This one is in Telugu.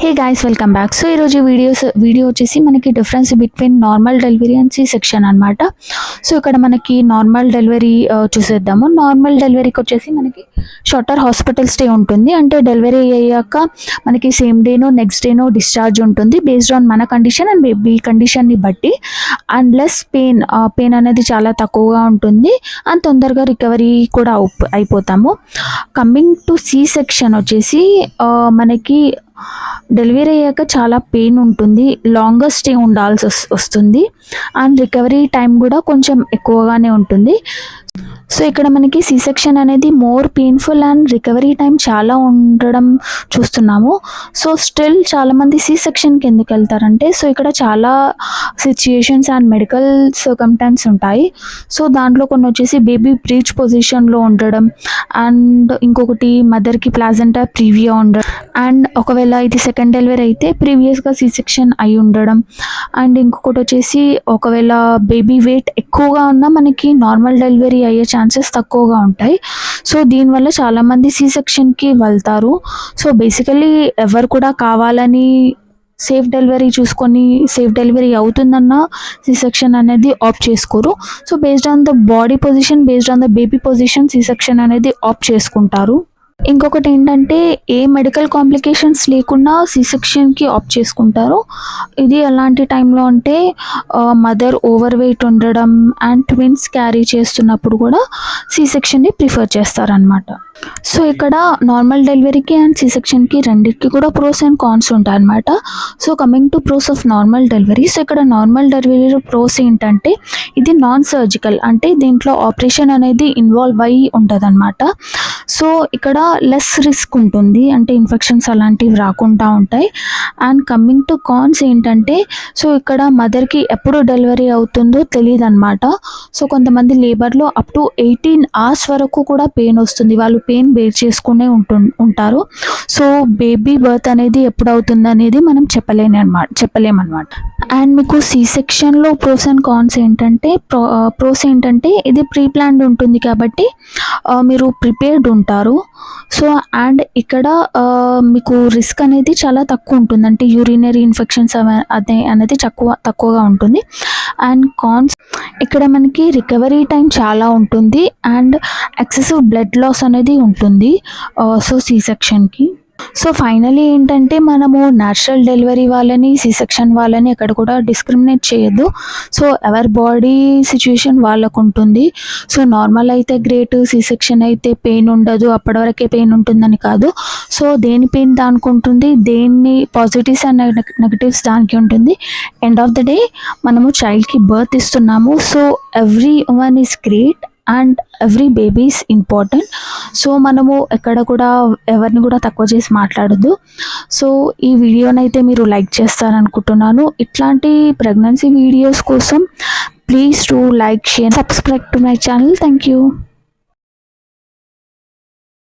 Hey guys welcome back so ఈరోజు వీడియోస్ వీడియో వచ్చేసి మనకి difference between normal delivery and C section అనమాట సో ఇక్కడ మనకి నార్మల్ డెలివరీ uh, చూసేద్దాము. నార్మల్ డెలివరీకి వచ్చేసి మనకి షార్టర్ హాస్పిటల్ స్టే ఉంటుంది. అంటే డెలివరీ అయ్యాక మనకి సేమ్ డేనో నెక్స్ట్ డేనో డిశ్చార్జ్ ఉంటుంది. బేస్డ్ ఆన్ మన కండిషన్ అండ్ బేబీ కండిషన్ని బట్టి. అండ్ లెస్ పెయిన్ పెయిన్ అనేది చాలా తక్కువగా ఉంటుంది. అండ్ తొందరగా రికవరీ కూడా అయిపోతాము. కమింగ్ టు సి సెక్షన్ వచ్చేసి uh, మనకి డెలివరీ అయ్యాక చాలా పెయిన్ ఉంటుంది లాంగెస్ట్ స్టే ఉండాల్సి వస్తుంది. అండ్ రికవరీ టైం కూడా కొంచెం ఎక్కువగానే ఉంటుంది. సో ఇక్కడ మనకి సి సెక్షన్ అనేది more painful and recovery time చాలా ఉండడం చూస్తున్నాము. సో స్టిల్ చాలామంది సి సెక్షన్కి ఎందుకు వెళ్తారంటే సో ఇక్కడ చాలా సిచ్యుయేషన్స్ అండ్ మెడికల్ సర్కమ్టాన్స్ ఉంటాయి. సో దాంట్లో కొన్ని వచ్చేసి బేబీ బ్రీచ్ పొజిషన్లో ఉండడం అండ్ ఇంకొకటి మదర్కి ప్లాజెంటా ప్రీవియా ఉండడం. అండ్ ఒకవేళ ఇది సెకండ్ డెలివరీ అయితే ప్రీవియస్గా సి సెక్షన్ అయి ఉండడం. అండ్ ఇంకొకటి వచ్చేసి ఒకవేళ బేబీ వెయిట్ ఎక్కువగా ఉన్నా మనకి నార్మల్ డెలివరీ అయ్యే ఛాన్సెస్ తక్కువగా ఉంటాయి. సో దీనివల్ల చాలామంది సి సెక్షన్కి వెళ్తారు. సో బేసికలీ ఎవరు కూడా కావాలని సేఫ్ డెలివరీ చూసుకొని సేఫ్ డెలివరీ అవుతుందన్న సి సెక్షన్ అనేది ఆప్ట్ చేసుకోరు. So based on the body position based on the baby position C section అనేది ఆప్ట్ చేసుకుంటారు. ఇంకొకటి ఏంటంటే ఏ మెడికల్ కాంప్లికేషన్స్ లేకుండా సి సెక్షన్కి ఆప్ట్ చేసుకుంటారు. ఇది ఎలాంటి టైంలో అంటే మదర్ ఓవర్ వెయిట్ ఉండడం అండ్ ట్విన్స్ క్యారీ చేస్తున్నప్పుడు కూడా సి సెక్షన్ని ప్రిఫర్ చేస్తారనమాట సో ఇక్కడ నార్మల్ డెలివరీకి అండ్ సి సెక్షన్కి రెండింటికి కూడా ప్రోస్ అండ్ కాన్స్ ఉంటాయి అనమాట so coming to pros of normal delivery so ఇక్కడ నార్మల్ డెలివరీ ప్రోస్ ఏంటంటే ఇది నాన్ సర్జికల్ అంటే దీంట్లో ఆపరేషన్ అనేది ఇన్వాల్వ్ అయ్యి ఉంటుంది సో ఇక్కడ లెస్ రిస్క్ ఉంటుంది. అంటే ఇన్ఫెక్షన్స్ అలాంటివి రాకుండా ఉంటాయి. అండ్ కమ్మింగ్ టు కాన్స్ ఏంటంటే సో ఇక్కడ మదర్కి ఎప్పుడు డెలివరీ అవుతుందో తెలియదు అనమాట సో కొంతమంది లేబర్లో అప్ టు ఎయిటీన్ అవర్స్ వరకు కూడా పెయిన్ వస్తుంది. వాళ్ళు పెయిన్ బేర్ చేసుకునే ఉంటు ఉంటారు. సో బేబీ బర్త్ అనేది ఎప్పుడు అవుతుంది అనేది మనం చెప్పలేని అనమాట చెప్పలేమన్నమాట. అండ్ మీకు సి సెక్షన్లో ప్రోస్ అండ్ కాన్స్ ఏంటంటే ప్రో ప్రోస్ ఏంటంటే ఇది ప్రీ ప్లాన్డ్ ఉంటుంది కాబట్టి మీరు ప్రిపేర్డ్ ఉంటారు. సో అండ్ ఇక్కడ మీకు రిస్క్ అనేది చాలా తక్కువ ఉంటుంది. అంటే యూరినరీ ఇన్ఫెక్షన్స్ అదే అనేది తక్కువ తక్కువగా ఉంటుంది. అండ్ కాన్స్ ఇక్కడ మనకి రికవరీ టైం చాలా ఉంటుంది. అండ్ ఎక్సెసివ్ బ్లడ్ లాస్ అనేది ఉంటుంది. సో సి సెక్షన్కి సో ఫైనలీ ఏంటంటే మనము న్యాచురల్ డెలివరీ వాళ్ళని సి సెక్షన్ వాళ్ళని ఎక్కడ కూడా డిస్క్రిమినేట్ చేయొద్దు. సో ఎవరి బాడీ సిచ్యుయేషన్ వాళ్ళకు ఉంటుంది. సో నార్మల్ అయితే గ్రేట్ సి సెక్షన్ అయితే పెయిన్ ఉండదు అప్పటి వరకే పెయిన్ ఉంటుందని కాదు. సో దేని పెయిన్ దానికి ఉంటుంది దేన్ని పాజిటివ్స్ అండ్ నెగటివ్స్ దానికి ఉంటుంది. ఎండ్ ఆఫ్ ద డే మనము చైల్డ్కి బర్త్ ఇస్తున్నాము. So every woman is great. And every baby's important. So మనము ఎక్కడ కూడా ఎవరిని కూడా తక్కువ చేసి మాట్లాడద్దు. సో ఈ వీడియోనైతే మీరు లైక్ చేస్తారనుకుంటున్నాను. ఇట్లాంటి ప్రెగ్నెన్సీ వీడియోస్ కోసం please to like share subscribe to my channel. Thank you